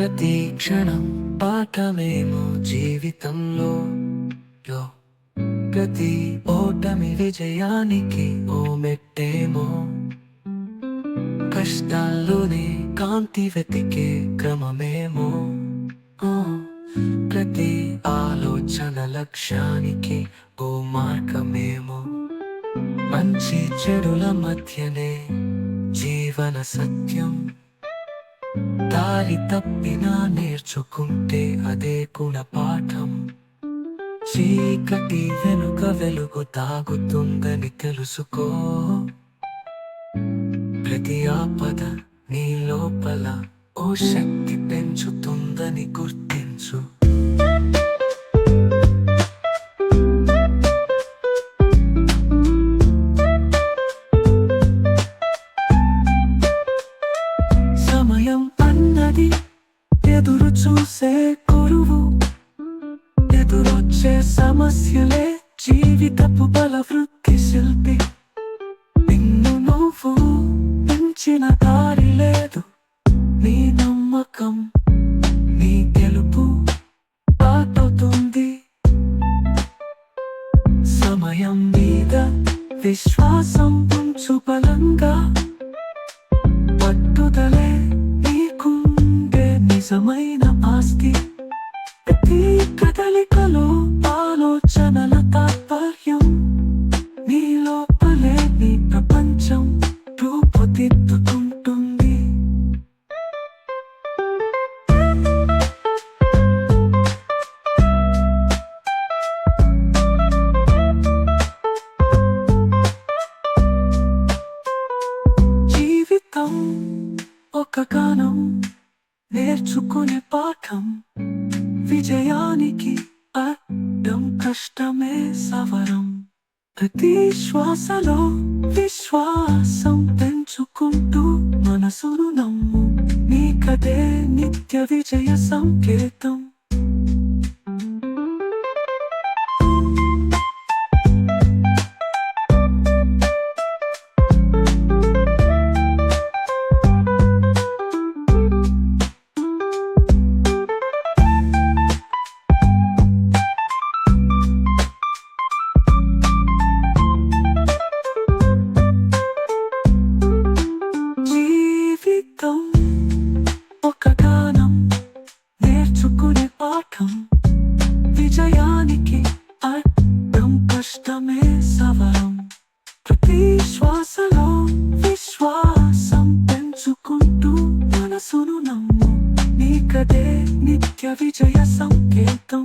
ప్రతి క్షణం పాఠమేమో జీవితంలో. ప్రతి ఓటమి విజయానికి ఓ మెట్టేమో. కష్టాల్లోనే కాంతి వెతికే క్రమమేమో. ప్రతి ఆలోచన లక్ష్యానికి ఓ మార్గమేమో. మంచి చెడుల మధ్యనే జీవన సత్యం. దారి తప్పినా నేర్చుకుంటే అదే గుణపాఠం. చీకటి వెనుక వెలుగు తాగుతుందని తెలుసుకో. ప్రతి ఆపద నీ లోపల ఓ శక్తి పెంచుతుందని గుర్తించు. ఎదురు చూసే గురువు ఎదురొచ్చే సమస్యలే జీవితపు బల వృత్తి శిల్పి. నిన్ను నువ్వు పెంచిన దారి లేదు. నీ నమ్మకం నీ గెలుపు పాతవుతుంది. సమయం మీద విశ్వాసం ఉంచు బలంగా. నిజమైన ఆస్తి. ప్రతి కదలికలో ఆలోచనల తాత్పర్యం. నీ లోపలే నీ ప్రపంచం రూపుదిద్దుకుంటుంది. జీవితం ఒక గానం. నేర్చుకునే పాఠం విజయానికి అడ్డం కష్టమే సవరం. ప్రతి శ్వాసలో విశ్వాసం పెంచుకుంటూ మనసును నమ్ము. నీకదే నిత్య విజయ సంకేతం. సవరం ప్రతి శ్వాసలో విశ్వాసం పెంచుకుంటూ మనసును నమ్ము నీకదే నిత్య విజయ సంకేతం